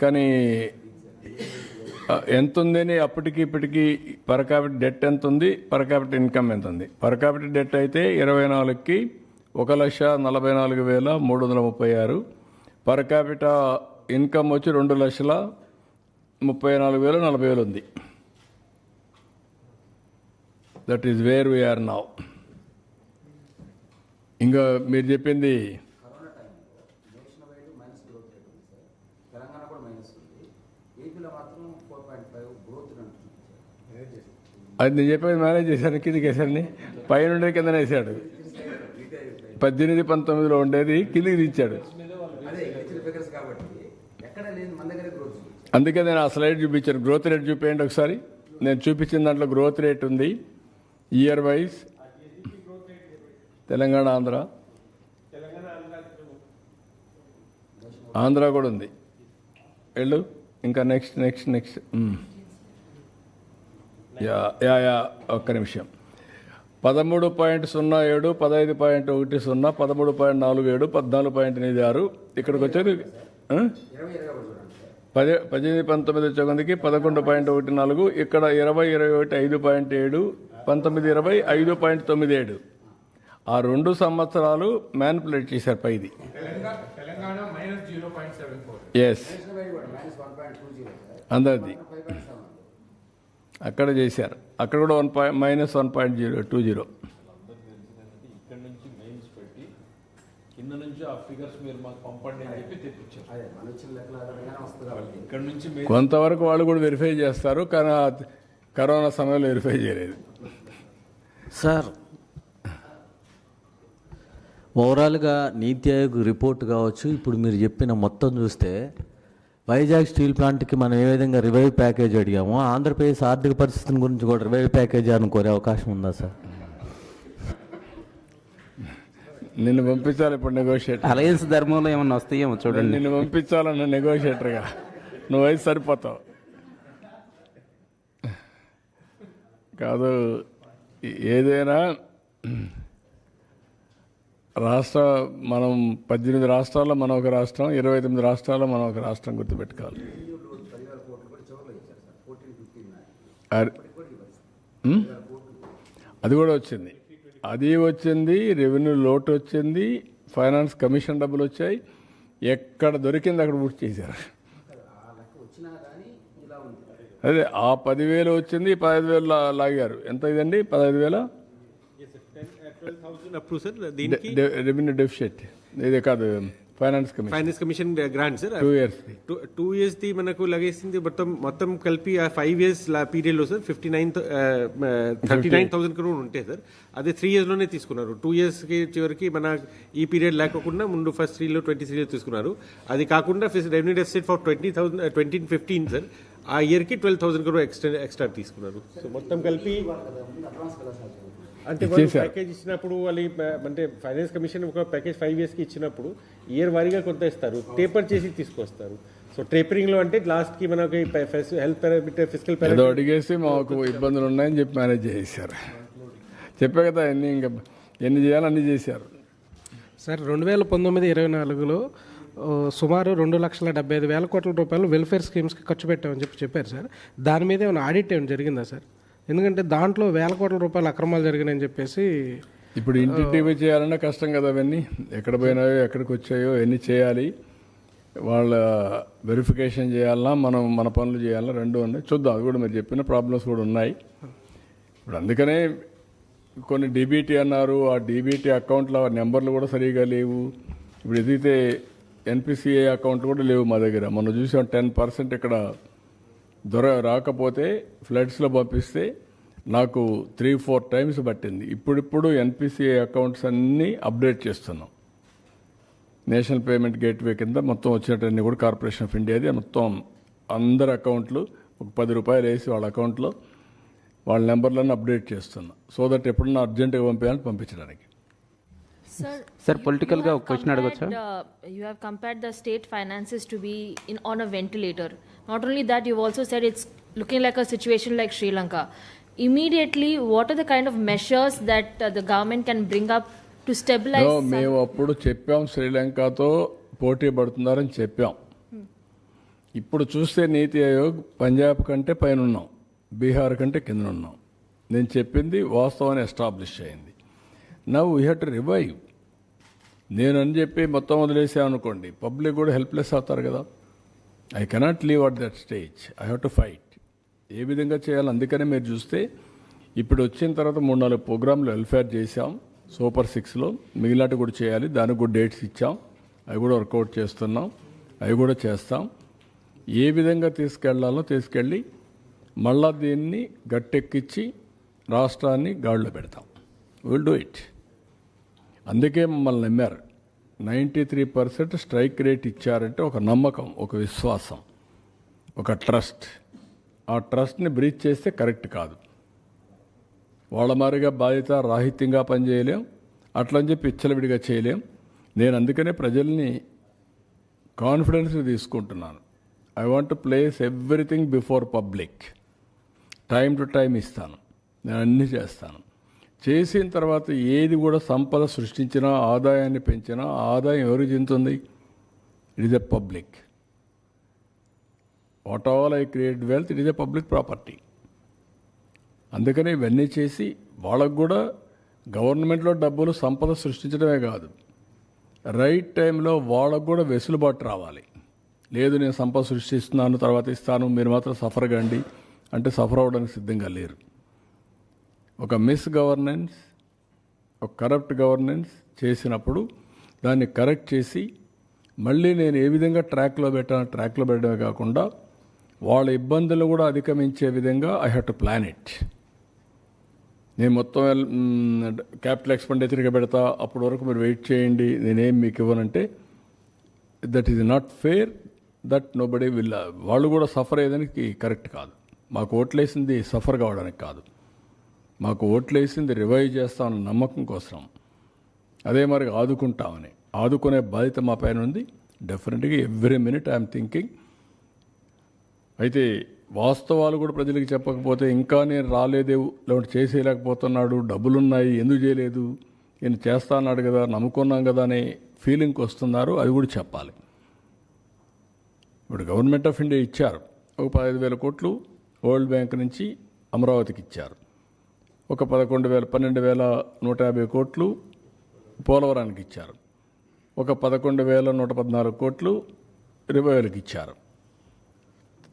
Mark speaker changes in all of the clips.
Speaker 1: కానీ ఎంత ఉందని అప్పటికి ఇప్పటికి పర్ క్యాపిట డెట్ ఎంత ఉంది పర్ క్యాపిట ఇన్కమ్ ఎంత ఉంది పర్ క్యాపిట డెట్ అయితే ఇరవై నాలుగుకి ఒక లక్ష నలభై నాలుగు వేల మూడు వందల ముప్పై ఆరు. పర్ క్యాపిట ఇన్కమ్ వచ్చి రెండు లక్షల ముప్పై నాలుగు వేలు నలభై వేలు ఉంది. That is where we are now ఇంకా మీరు చెప్పింది
Speaker 2: corona time national wide minus growth rate ఉంది సార్ తెలంగాణ కూడా మైనస్ ఉంది ఏపీలో మాత్రం ఫోర్ పాయింట్ ఫైవ్ గ్రోత్ అంటుంది సార్
Speaker 1: అది నేను చెప్పేది మేనేజ్ చేశాను కిందికి వేసాడని పైన ఉండేది కింద వేసాడు. పద్దెనిమిది పంతొమ్మిదిలో ఉండేది కిందికి దించాడు. అందుకే నేను ఆ స్లైడ్ చూపించాను. గ్రోత్ రేట్ చూపించండి ఒకసారి. నేను చూపించిన దాంట్లో గ్రోత్ రేట్ ఉంది. Year wise Telangana Andhra. Andhra కూడా ఉంది. వెళ్ళు. ఇంకా next next next. Yeah yeah yeah ఒక్క నిమిషం. పదమూడు పాయింట్ సున్నా ఏడు పదహైదు పాయింట్ ఒకటి సున్నా పదమూడు పాయింట్ నాలుగు ఏడు పద్నాలుగు పాయింట్ ఎనిమిది ఆరు. ఇక్కడికి వచ్చేది పది పద్దెనిమిది పంతొమ్మిది వచ్చే కొందికి పదకొండు పాయింట్ ఒకటి నాలుగు ఇక్కడ ఇరవై ఇరవై ఒకటి ఐదు పాయింట్ ఏడు పంతొమ్మిది ఇరవై ఐదు పాయింట్ తొమ్మిది ఏడు. ఆ రెండు సంవత్సరాలు మ్యానిపులేట్ చేశారు పైది. ఎస్ అందరిది. అక్కడ చేశారు. అక్కడ కూడా one point minus one point zero two zero
Speaker 3: కింద నుంచి ఆ ఫిగర్స్ మీరు మాకు పంపండి అని చెప్పి తెప్పించారు నుంచి
Speaker 1: కొంతవరకు వాళ్ళు కూడా వెరిఫై చేస్తారు కానీ కరోనా సమయంలో వెరిఫై చేయలేదు.
Speaker 4: సార్ ఓవరాల్గా నీతి ఆయోగ్ రిపోర్ట్ కావచ్చు ఇప్పుడు మీరు చెప్పిన మొత్తం చూస్తే వైజాగ్ స్టీల్ ప్లాంట్కి మనం ఏ విధంగా రివైవ్ ప్యాకేజ్ అడిగామో ఆంధ్రప్రదేశ్ ఆర్థిక పరిస్థితిని గురించి కూడా రివైవ్ ప్యాకేజ్ అనుకోరే అవకాశం ఉందా సార్?
Speaker 1: నిన్ను పంపించాలి ఇప్పుడు నెగోషియేట్
Speaker 5: అలయన్స్ ధర్మంలో ఏమన్నా వస్తాయేమో చూడండి.
Speaker 1: నిన్ను పంపించాలన్న నెగోషియేటర్గా నువ్వు అయితే సరిపోతావు. కాదు ఏదైనా రాష్ట్ర మనం పద్దెనిమిది రాష్ట్రాల్లో మనం ఒక రాష్ట్రం ఇరవై తొమ్మిది రాష్ట్రాల్లో మనం ఒక రాష్ట్రం గుర్తుపెట్టుకోవాలి. అది కూడా వచ్చింది. అది వచ్చింది రెవెన్యూ లోటు వచ్చింది ఫైనాన్స్ కమిషన్ డబ్బులు వచ్చాయి. ఎక్కడ దొరికింది అక్కడ పూర్తి చేశారు. అదే ఆ పదివేలు వచ్చింది పదహైదు వేలు లాగారు. ఎంత ఇదండి? పదహైదు వేల
Speaker 6: ట్వెల్వ్ థౌసండ్ అప్రూవ్ సార్ దీనికి
Speaker 1: రెవెన్యూ డెఫిషిట్ ఇది కాదు finance commission
Speaker 6: finance commission grant sir
Speaker 1: two years
Speaker 6: two years the మనకు లగేసింది మొత్తం మొత్తం కలిపి ఆ ఫైవ్ ఇయర్స్ పీరియడ్లో sir fifty nine thirty nine thousand crore ఉంటాయి సార్ అదే త్రీ ఇయర్స్లోనే తీసుకున్నారు టూ ఇయర్స్కి చివరికి మన ఈ పీరియడ్ లేకుండా ముందు ఫస్ట్ త్రీ లో ట్వంటీ త్రీ తీసుకున్నారు అది కాకుండా revenue deficit for twenty thousand twenty fifteen sir ఆ ఇయర్కి twelve thousand crore extra extra తీసుకున్నారు సో మొత్తం కలిపి అంటే. ప్యాకేజ్ ఇచ్చినప్పుడు వాళ్ళు అంటే ఫైనాన్స్ కమిషన్ ఒక ప్యాకేజ్ ఫైవ్ ఇయర్స్కి ఇచ్చినప్పుడు ఇయర్ వారీగా కొంత ఇస్తారు. టేపర్ చేసి తీసుకొస్తారు. సో టేపరింగ్లో అంటే లాస్ట్కి మనకి హెల్త్ పారామీటర్ ఫిజికల్
Speaker 1: ఏదో అడిగేసి మాకు ఇబ్బందులు ఉన్నాయని చెప్పి మేనేజ్ చేశారు చెప్పే కదా ఎన్ని ఇంకా ఎన్ని చేయాలో అన్ని చేశారు.
Speaker 7: సార్ రెండు వేల పంతొమ్మిది ఇరవై నాలుగులో సుమారు రెండు లక్షల డెబ్బై ఐదు వేల కోట్ల రూపాయలు వెల్ఫేర్ స్కీమ్స్కి ఖర్చు పెట్టామని చెప్పి చెప్పారు సార్. దాని మీద ఏమైనా ఆడిట్ ఏమైనా జరిగిందా సార్? ఎందుకంటే దాంట్లో వేల కోట్ల రూపాయలు అక్రమాలు జరిగినాయని చెప్పేసి
Speaker 1: ఇప్పుడు ఇంటింటికి చేయాలన్నా కష్టం కదా అవన్నీ. ఎక్కడ పోయినాయో ఎక్కడికి వచ్చాయో ఎన్ని చేయాలి వాళ్ళ వెరిఫికేషన్ చేయాలన్నా మనం మన పనులు చేయాలన్నా రెండు ఉన్నాయి. చూద్దాం అది కూడా మీరు చెప్పిన ప్రాబ్లమ్స్ కూడా ఉన్నాయి. ఇప్పుడు అందుకనే కొన్ని డీబీటీ అన్నారు ఆ డీబీటీ అకౌంట్లో నెంబర్లు కూడా సరిగా లేవు. ఇప్పుడు ఎదిగితే ఎన్పిసిఐ అకౌంట్ కూడా లేవు మా దగ్గర. మనం చూసాం టెన్ పర్సెంట్ ఇక్కడ దొర రాకపోతే ఫ్లడ్స్లో పంపిస్తే నాకు త్రీ ఫోర్ టైమ్స్ పట్టింది. ఇప్పుడిప్పుడు ఎన్పిసిఐ అకౌంట్స్ అన్నీ అప్డేట్ చేస్తున్నాం. నేషనల్ పేమెంట్ గేట్వే కింద మొత్తం వచ్చినట్టన్నీ కూడా కార్పొరేషన్ ఆఫ్ ఇండియాది మొత్తం అందరి అకౌంట్లు ఒక పది రూపాయలు వేసి వాళ్ళ అకౌంట్లో వాళ్ళ నెంబర్లను అప్డేట్ చేస్తున్నా. సో దట్ ఎప్పుడన్నా అర్జెంటుగా పంపించాలని పంపించడానికి.
Speaker 8: Political
Speaker 5: you
Speaker 8: గా ఒక question అడగొచ్చా?
Speaker 5: uh, state finances to be in, on a ventilator. Not only that, you've also said it's looking like a situation like Sri Lanka. Immediately, what are the kind of measures that uh, the government can bring up to stabilize?
Speaker 1: No,
Speaker 5: some-
Speaker 1: మేము అప్పుడు చెప్పాం శ్రీలంకతో పోటీ పడుతున్నారని చెప్పాం ఇప్పుడు చూస్తే నీతి ఆయోగ్ పంజాబ్ కంటే పైన ఉన్నాం బీహార్ కంటే కింద ఉన్నాం నేను చెప్పింది వాస్తవాన్ని ఎస్టాబ్లిష్ అయింది now we have to revive నేను అని చెప్పి మొత్తం వదిలేసామనుకోండి పబ్లిక్ కూడా హెల్ప్లెస్ అవుతారు కదా. I cannot leave at that stage I have to fight ఏ విధంగా చేయాలి అందుకనే మీరు చూస్తే ఇప్పుడు వచ్చిన తర్వాత మూడు నాలుగు ప్రోగ్రాంలు వెల్ఫేర్ చేశాం. సూపర్ సిక్స్లో మిగిలినట్టు కూడా చేయాలి. దానికి కూడా డేట్స్ ఇచ్చాం. అవి కూడా వర్కౌట్ చేస్తున్నాం. అవి కూడా చేస్తాం. ఏ విధంగా తీసుకెళ్ళాలో తీసుకెళ్ళి మళ్ళా దీన్ని గట్టెక్కించి రాష్ట్రాన్ని గాడిలో పెడతాం. విల్ డూ ఇట్ అందుకే మమ్మల్ని నమ్మారు. Ninety three percent strike rate ఇచ్చారంటే ఒక నమ్మకం ఒక విశ్వాసం ఒక ట్రస్ట్. ఆ ట్రస్ట్ని బ్రీచ్ చేస్తే కరెక్ట్ కాదు. వాళ్ళ మారిగా బాధ్యత రాహిత్యంగా పనిచేయలేం. అట్లని చెప్పి ఇచ్చలవిడిగా చేయలేం. నేను అందుకనే ప్రజల్ని కాన్ఫిడెన్స్ తీసుకుంటున్నాను. I want place everything before public. Time to time ఇస్తాను. నేను అన్నీ చేస్తాను. చేసిన తర్వాత ఏది కూడా సంపద సృష్టించినా ఆదాయాన్ని పెంచినా ఆదాయం ఎవరికి చెందుతుంది? It is a public what all I create wealth it is a public property అందుకని ఇవన్నీ చేసి వాళ్ళకు కూడా గవర్నమెంట్లో డబ్బులు సంపద సృష్టించడమే కాదు. రైట్ టైంలో వాళ్ళకు కూడా వెసులుబాటు రావాలి. లేదు నేను సంపద సృష్టిస్తున్నాను తర్వాత ఇస్తాను మీరు మాత్రం సఫర్ కండి. అంటే సఫర్ అవ్వడానికి సిద్ధంగా లేరు. ఒక మిస్ గవర్నెన్స్ ఒక కరప్ట్ గవర్నెన్స్ చేసినప్పుడు దాన్ని కరెక్ట్ చేసి మళ్ళీ నేను ఏ విధంగా ట్రాక్లో పెట్టాను ట్రాక్లో పెట్టడమే కాకుండా వాళ్ళ ఇబ్బందులు కూడా అధిగమించే విధంగా I have to plan it నేను మొత్తం క్యాపిటల్ ఎక్స్పెండిచర్గా పెడతా అప్పటి వరకు మీరు వెయిట్ చేయండి నేనేం మీకు ఇవ్వనంటే that is not fair that nobody will వాళ్ళు కూడా సఫర్ అయ్యేదానికి కరెక్ట్ కాదు. మాకు ఓట్లేసింది సఫర్ కావడానికి కాదు. మాకు ఓట్లేసింది రివైవ్ చేస్తామన్న నమ్మకం కోసం. అదే మరి ఆదుకుంటామని. ఆదుకునే బాధ్యత మా పైన ఉంది. డెఫినెట్గా ఎవ్రీ మినిట్ ఐఎమ్ థింకింగ్ అయితే వాస్తవాలు కూడా ప్రజలకు చెప్పకపోతే ఇంకా నేను రాలేదే లేకుంటే చేసేయలేకపోతున్నాడు డబ్బులున్నాయి ఎందుకు చేయలేదు నేను చేస్తా అన్నాడు కదా నమ్ముకున్నాం కదా అనే ఫీలింగ్కి వస్తున్నారు అది కూడా చెప్పాలి. ఇప్పుడు గవర్నమెంట్ ఆఫ్ ఇండియా ఇచ్చారు. ఒక పదహైదు వేల కోట్లు వరల్డ్ బ్యాంక్ నుంచి అమరావతికి ఇచ్చారు. ఒక పదకొండు వేల పన్నెండు వేల నూట యాభై కోట్లు పోలవరానికి ఇచ్చారు. ఒక పదకొండు వేల నూట పద్నాలుగు కోట్లు రివైవల్కి ఇచ్చారు.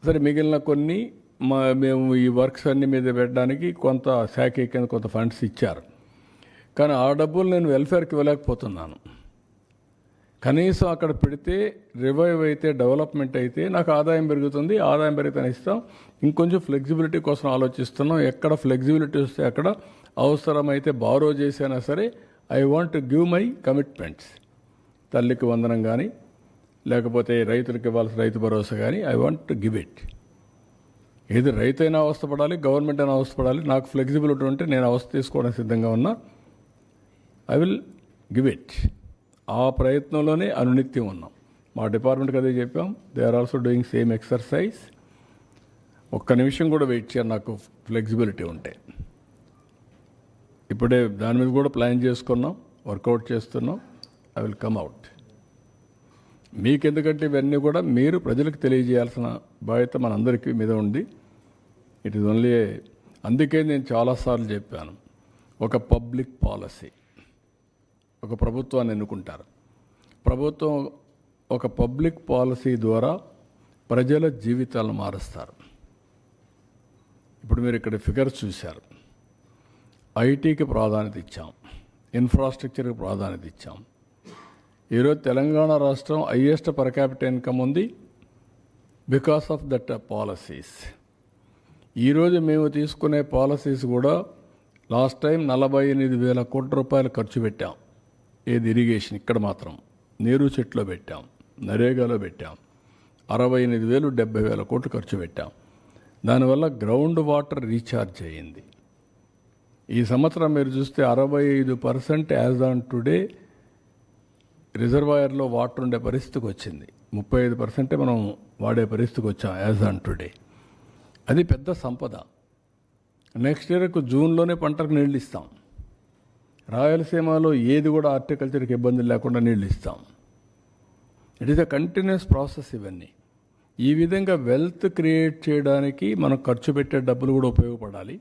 Speaker 1: సరే మిగిలిన కొన్ని మా మేము ఈ వర్క్స్ అన్ని మీద పెట్టడానికి కొంత శాఖ కింద కొంత ఫండ్స్ ఇచ్చారు. కానీ ఆ డబ్బులు నేను వెల్ఫేర్కి ఇవ్వలేకపోతున్నాను. కనీసం అక్కడ పెడితే రివైవ్ అయితే డెవలప్మెంట్ అయితే నాకు ఆదాయం పెరుగుతుంది ఆదాయం పెరిగితే ఇస్తాం. ఇంకొంచెం ఫ్లెక్సిబిలిటీ కోసం ఆలోచిస్తున్నాం. ఎక్కడ ఫ్లెక్సిబిలిటీ వస్తే అక్కడ అవసరమైతే బారో చేసైనా సరే I want to give my commitments తల్లికి వందనం కానీ లేకపోతే రైతులకు ఇవ్వాల్సిన రైతు భరోసా కానీ I want to give it ఏది రైతైనా అవస్థపడాలి గవర్నమెంట్ అయినా అవస్థపడాలి నాకు ఫ్లెక్సిబిలిటీ ఉంటే నేను అవస్థ తీసుకోవడానికి సిద్ధంగా ఉన్నా ఐ విల్ గివ్ ఇట్ ఆ ప్రయత్నంలోనే అనునిత్యం ఉన్నాం. మా డిపార్ట్మెంట్కి అదే చెప్పాం. They are also doing same exercise ఒక్క నిమిషం కూడా వెయిట్ చేయాలి నాకు ఫ్లెక్సిబిలిటీ ఉంటే. ఇప్పుడే దాని మీద కూడా ప్లాన్ చేసుకున్నాం వర్కౌట్ చేస్తున్నాం. ఐ విల్ కమ్ అవుట్ మీకెందుకంటే ఇవన్నీ కూడా మీరు ప్రజలకు తెలియజేయాల్సిన బాధ్యత మనందరికీ మీద ఉంది. ఇట్ ఈస్ ఓన్లీ అందుకే నేను చాలాసార్లు చెప్పాను. ఒక పబ్లిక్ పాలసీ. ఒక ప్రభుత్వాన్ని ఎన్నుకుంటారు. ప్రభుత్వం ఒక పబ్లిక్ పాలసీ ద్వారా ప్రజల జీవితాలను మారుస్తారు. ఇప్పుడు మీరు ఇక్కడ ఫిగర్స్ చూశారు. ఐటీకి ప్రాధాన్యత ఇచ్చాం. ఇన్ఫ్రాస్ట్రక్చర్కి ప్రాధాన్యత ఇచ్చాం. ఈరోజు తెలంగాణ రాష్ట్రం హయ్యెస్ట్ పర్ క్యాపిటల్ ఇన్కమ్ ఉంది. Because of that policies. ఈరోజు మేము తీసుకునే పాలసీస్ కూడా లాస్ట్ టైం నలభై ఎనిమిది వేల కోట్ల రూపాయలు ఖర్చు పెట్టాం. ఏది ఇరిగేషన్ ఇక్కడ మాత్రం నీరు చెట్లో పెట్టాం నరేగాలో పెట్టాం అరవై ఎనిమిది వేలు డెబ్బై వేల కోట్లు ఖర్చు పెట్టాం. దానివల్ల గ్రౌండ్ వాటర్ రీఛార్జ్ అయ్యింది. ఈ సంవత్సరం మీరు చూస్తే అరవై ఐదు పర్సెంట్ యాజ్ ఆన్ టుడే రిజర్వాయర్లో వాటర్ ఉండే పరిస్థితికి వచ్చింది. ముప్పై ఐదు పర్సెంటే మనం వాడే పరిస్థితికి వచ్చాం యాజ్ ఆన్ టుడే అది పెద్ద సంపద. నెక్స్ట్ ఇయర్కు జూన్లోనే పంటకు నీళ్ళు ఇస్తాం. రాయలసీమలో ఏది కూడా హార్టికల్చర్కి ఇబ్బంది లేకుండా నీళ్ళు ఇస్తాం. It is a continuous process ఇవన్నీ. ఈ విధంగా వెల్త్ క్రియేట్ చేయడానికి మనం ఖర్చు పెట్టే డబ్బులు కూడా ఉపయోగపడాలి.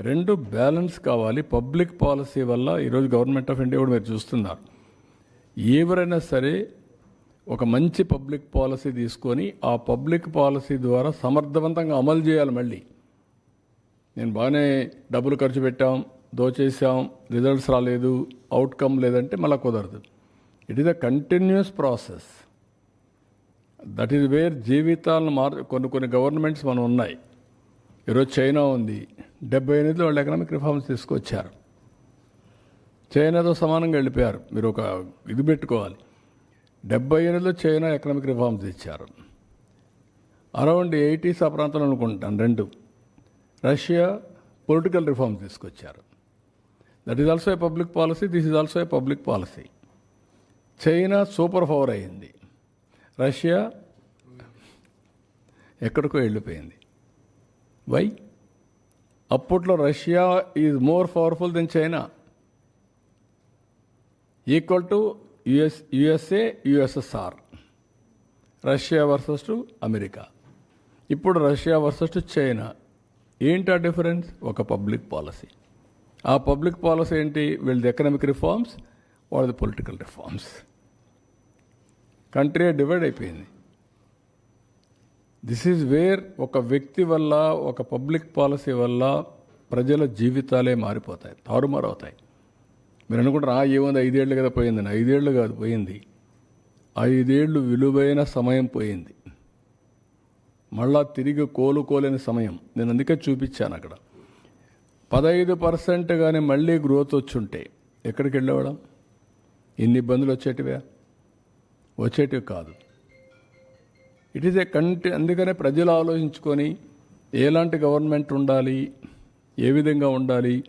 Speaker 1: రెండు బ్యాలెన్స్ కావాలి. పబ్లిక్ పాలసీ వల్ల ఈరోజు గవర్నమెంట్ ఆఫ్ ఇండియా కూడా మీరు చూస్తున్నారు. ఎవరైనా సరే ఒక మంచి పబ్లిక్ పాలసీ తీసుకొని ఆ పబ్లిక్ పాలసీ ద్వారా సమర్థవంతంగా అమలు చేయాలి మళ్ళీ. నేను బాగానే డబ్బులు ఖర్చు పెట్టాం. దోచేసాం రిజల్ట్స్ రాలేదు అవుట్కమ్ లేదంటే మళ్ళీ కుదరదు. It is a continuous process that is where జీవితాలను మార్ కొన్ని కొన్ని గవర్నమెంట్స్ మనం ఉన్నాయి. ఈరోజు చైనా ఉంది. డెబ్బై ఎనిమిదిలో వాళ్ళు ఎకనామిక్ రిఫార్మ్స్ తీసుకొచ్చారు. చైనాతో సమానంగా వెళ్ళిపోయారు. మీరు ఒక ఇది పెట్టుకోవాలి. డెబ్బై ఎనిమిదిలో చైనా ఎకనామిక్ రిఫార్మ్స్ ఇచ్చారు. అరౌండ్ ఎయిటీస్ ఆ ప్రాంతంలో అనుకుంటాను రెండు. రష్యా పొలిటికల్ రిఫార్మ్స్ తీసుకొచ్చారు. That is also a public policy this is also a public policy China super power అయింది. రష్యా ఎక్కడికో వెళ్ళిపోయింది. వై అప్పట్లో Russia is more powerful than China equal to US USA USSR Russia versus to America ఇప్పుడు Russia versus to China ఏంటి ఆ difference ఒక public policy ఆ public policy ఏంటి? వీళ్ళది ఎకనామిక్ రిఫార్మ్స్ వాళ్ళది పొలిటికల్ రిఫార్మ్స్ కంట్రీ డివైడ్ అయిపోయింది. దిస్ ఈజ్ వేర్ ఒక వ్యక్తి వల్ల ఒక పబ్లిక్ పాలసీ వల్ల ప్రజల జీవితాలే మారిపోతాయి తారుమారు అవుతాయి మీరు అనుకుంటారు ఆ ఏముంది ఐదేళ్ళు కదా పోయిందని. ఐదేళ్ళు కాదు పోయింది. ఐదేళ్ళు విలువైన సమయం పోయింది. మళ్ళా తిరిగి కోలుకోలేని సమయం. నేను అందుకే చూపించాను అక్కడ. పదహైదు పర్సెంట్ కానీ మళ్ళీ గ్రోత్ వచ్చుంటే ఎక్కడికి వెళ్ళేవాళ్ళం? ఇన్ని ఇబ్బందులు వచ్చేటివే? వచ్చేటివి కాదు. ఇట్ ఈస్ ఏ కంటి అందుకనే ప్రజలు ఆలోచించుకొని ఎలాంటి గవర్నమెంట్ ఉండాలి? ఏ విధంగా ఉండాలి?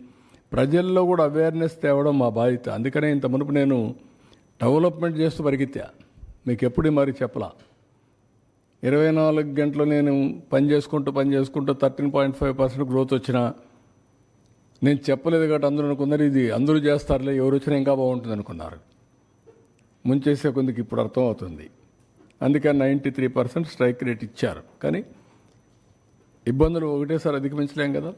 Speaker 1: ప్రజల్లో కూడా అవేర్నెస్ తేవడం మా బాధ్యత. అందుకనే ఇంత మునుపు నేను డెవలప్మెంట్ చేస్తూ పరిగెత్తా. మీకు ఎప్పుడు మరి చెప్పలా? ఇరవై నాలుగు గంటలు నేను పని చేసుకుంటూ పని చేసుకుంటూ thirteen point five percent growth వచ్చినా నేను చెప్పలేదు కాబట్టి అందరూ అనుకున్నారు ఇది అందరూ చేస్తారులే ఎవరు వచ్చినా ఇంకా బాగుంటుంది అనుకున్నారు. ముంచేసే కొందికి ఇప్పుడు అర్థం అవుతుంది. అందుకని ninety three percent strike rate ఇచ్చారు. కానీ ఇబ్బందులు ఒకటేసారి అధిగమించలేం కదా.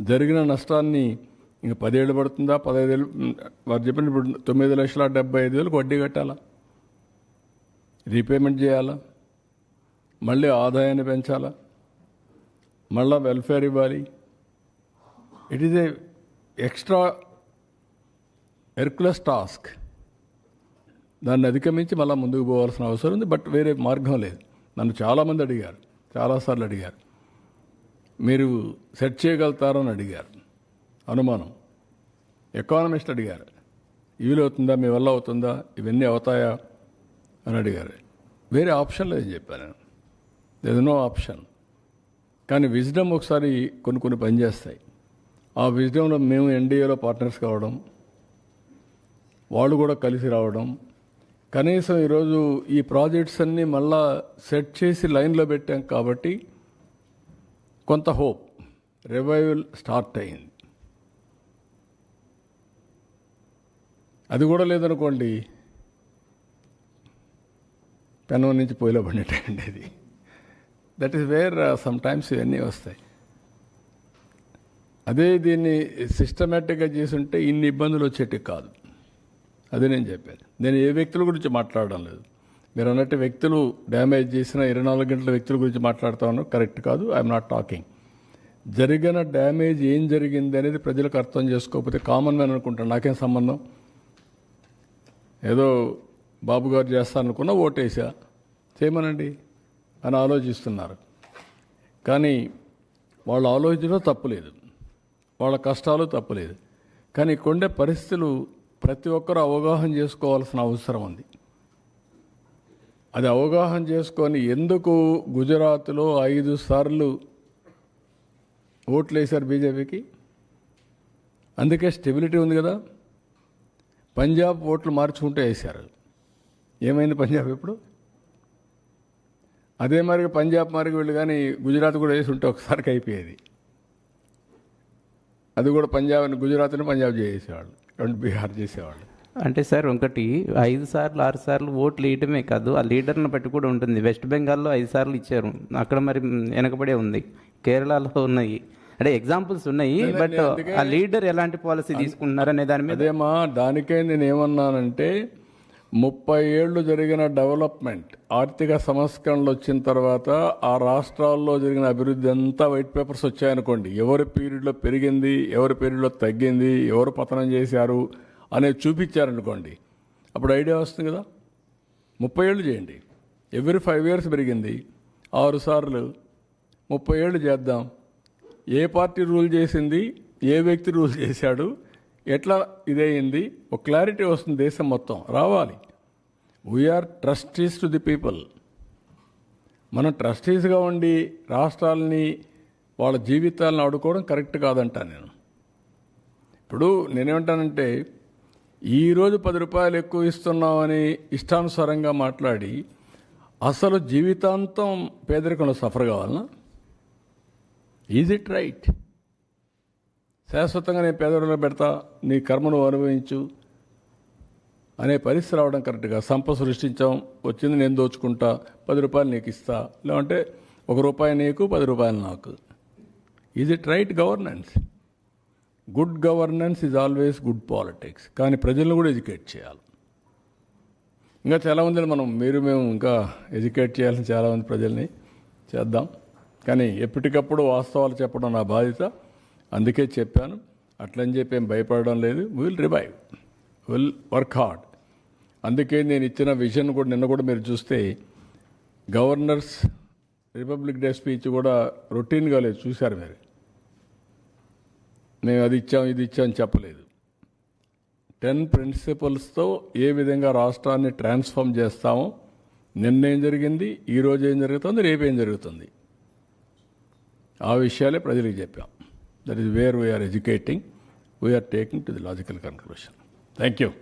Speaker 1: జరిగిన నష్టాన్ని ఇంక పదేళ్ళు పడుతుందా పదహైదేళ్ళు వారు చెప్పిన ఇప్పుడు తొమ్మిది లక్షల డెబ్బై ఐదు వేలకు వడ్డీ కట్టాలా? రీపేమెంట్ చేయాలా? మళ్ళీ ఆదాయాన్ని పెంచాలా? మళ్ళీ వెల్ఫేర్ ఇవ్వాలి? It is a extra herculean task దాన్ని అధిగమించి మళ్ళీ ముందుకు పోవాల్సిన అవసరం ఉంది బట్ వేరే మార్గం లేదు. నన్ను చాలామంది అడిగారు చాలాసార్లు అడిగారు. మీరు సెట్ చేయగలుగుతారని అడిగారు. అనుమానం. ఎకానమిస్ట్ అడిగారు. వీలవుతుందా మీ వల్ల అవుతుందా ఇవన్నీ అవుతాయా అని అడిగారు. వేరే ఆప్షన్ లేదని చెప్పాను నేను. దెర్ నో ఆప్షన్ కానీ విజ్డమ్ ఒకసారి కొన్ని కొన్ని పనిచేస్తాయి. ఆ విజయంలో మేము ఎన్డీఏలో పార్ట్నర్స్ కావడం వాళ్ళు కూడా కలిసి రావడం. కనీసం ఈరోజు ఈ ప్రాజెక్ట్స్ అన్నీ మళ్ళా సెట్ చేసి లైన్లో పెట్టాం కాబట్టి కొంత హోప్ రివైవల్ స్టార్ట్ అయింది. అది కూడా లేదనుకోండి పెనం నుంచి పొయ్యిలో పడినట్టండి అది that is where sometimes ఇవన్నీ వస్తాయి. అదే దీన్ని సిస్టమేటిక్గా చేసుంటే ఇన్ని ఇబ్బందులు వచ్చేటివి కాదు. అదే నేను చెప్పాను నేను ఏ వ్యక్తుల గురించి మాట్లాడడం లేదు. మీరు అన్నట్టు వ్యక్తులు డ్యామేజ్ చేసిన ఇరవై నాలుగు గంటల వ్యక్తుల గురించి మాట్లాడుతాను కరెక్ట్ కాదు. ఐఎమ్ నాట్ టాకింగ్ జరిగిన డ్యామేజ్ ఏం జరిగింది అనేది ప్రజలకు అర్థం చేసుకోకపోతే కామన్ మ్యాన్ అనుకుంటాను. నాకేం సంబంధం? ఏదో బాబు గారు చేస్తారనుకున్నా ఓటేసా? చేయమనండి అని ఆలోచిస్తున్నారు. కానీ వాళ్ళు ఆలోచించడం తప్పులేదు వాళ్ళ కష్టాలు తప్పలేదు. కానీ కొండే పరిస్థితులు ప్రతి ఒక్కరూ అవగాహన చేసుకోవాల్సిన అవసరం ఉంది. అది అవగాహన చేసుకొని ఎందుకు గుజరాత్లో ఐదు సార్లు ఓట్లు వేశారు బీజేపీకి? అందుకే స్టెబిలిటీ ఉంది కదా. పంజాబ్ ఓట్లు మార్చుకుంటూ వేశారు. ఏమైంది పంజాబ్ ఇప్పుడు? అదే మరి పంజాబ్ మరి వీళ్ళు కానీ గుజరాత్ కూడా వేసి ఉంటే ఒకసారికి అయిపోయేది. అది కూడా పంజాబ్ గుజరాత్ని పంజాబ్ చేసేవాళ్ళు. రెండు బీహార్ చేసేవాళ్ళు.
Speaker 8: అంటే సార్ ఒకటి ఐదు సార్లు ఆరు సార్లు ఓట్లు వేయటమే కాదు ఆ లీడర్ని బట్టి కూడా ఉంటుంది. వెస్ట్ బెంగాల్లో ఐదు సార్లు ఇచ్చారు. అక్కడ మరి వెనకబడే ఉంది. కేరళలో ఉన్నాయి. అంటే ఎగ్జాంపుల్స్ ఉన్నాయి బట్ ఆ లీడర్ ఎలాంటి పాలసీ తీసుకుంటున్నారు అనే దాని మీద
Speaker 1: అదేమా దానికే నేను ఏమన్నానంటే ముప్పై ఏళ్ళు జరిగిన డెవలప్మెంట్ ఆర్థిక సంస్కరణలు వచ్చిన తర్వాత ఆ రాష్ట్రాల్లో జరిగిన అభివృద్ధి అంతా వైట్ పేపర్స్ వచ్చాయనుకోండి. ఎవరి పీరియడ్లో పెరిగింది ఎవరి పీరియడ్లో తగ్గింది ఎవరు పతనం చేశారు అనేది చూపించారనుకోండి. అప్పుడు ఐడియా వస్తుంది కదా. ముప్పై ఏళ్ళు చేయండి. ఎవ్రీ ఫైవ్ ఇయర్స్ పెరిగింది. ఆరు సార్లు ముప్పై ఏళ్ళు చేద్దాం. ఏ పార్టీ రూల్ చేసింది ఏ వ్యక్తి రూల్ చేశాడు ఎట్లా ఇదయింది? ఒక క్లారిటీ వస్తుంది దేశం మొత్తం. రావాలి. We are trustees to the people మనం ట్రస్టీస్గా ఉండి రాష్ట్రాలని వాళ్ళ జీవితాలను ఆడుకోవడం కరెక్ట్ కాదంటా నేను. ఇప్పుడు నేనేమంటానంటే ఈరోజు పది రూపాయలు ఎక్కువ ఇస్తున్నామని ఇష్టానుసారంగా మాట్లాడి అసలు జీవితాంతం పేదరికంలో సఫర్ కావాలనా? ఈజ్ ఇట్ రైట్ శాశ్వతంగా నేను పేదరికంలో పెడతా నీ కర్మను అనుభవించు అనే పరిస్థితి రావడం కరెక్ట్గా సంపద సృష్టించాం వచ్చింది నేను దోచుకుంటా పది రూపాయలు నీకు ఇస్తా. లేదంటే ఒక రూపాయి నీకు పది రూపాయలు నాకు. Is it right governance good governance is always good politics కానీ ప్రజలను కూడా ఎడ్యుకేట్ చేయాలి. ఇంకా చాలామంది మనం మీరు మేము ఇంకా ఎడ్యుకేట్ చేయాల్సిన చాలామంది ప్రజల్ని చేద్దాం. కానీ ఎప్పటికప్పుడు వాస్తవాలు చెప్పడం నా బాధ్యత. అందుకే చెప్పాను అట్లని చెప్పి ఏం భయపడడం లేదు. Will revive will work hard అందుకే నేను ఇచ్చిన విజన్ కూడా నిన్న కూడా మీరు చూస్తే గవర్నర్స్ రిపబ్లిక్ డే స్పీచ్ కూడా రొటీన్గా లేదు. చూశారు మీరు? మేము అది ఇచ్చాం ఇది ఇచ్చాం చెప్పలేదు. టెన్ ప్రిన్సిపల్స్తో ఏ విధంగా రాష్ట్రాన్ని ట్రాన్స్ఫార్మ్ చేస్తామో నిన్న ఏం జరిగింది ఈరోజు ఏం జరుగుతుంది రేపు ఏం జరుగుతుంది? ఆ విషయాలే ప్రజలకు చెప్పాం. That is where we are educating. We are taking to the logical conclusion. Thank you.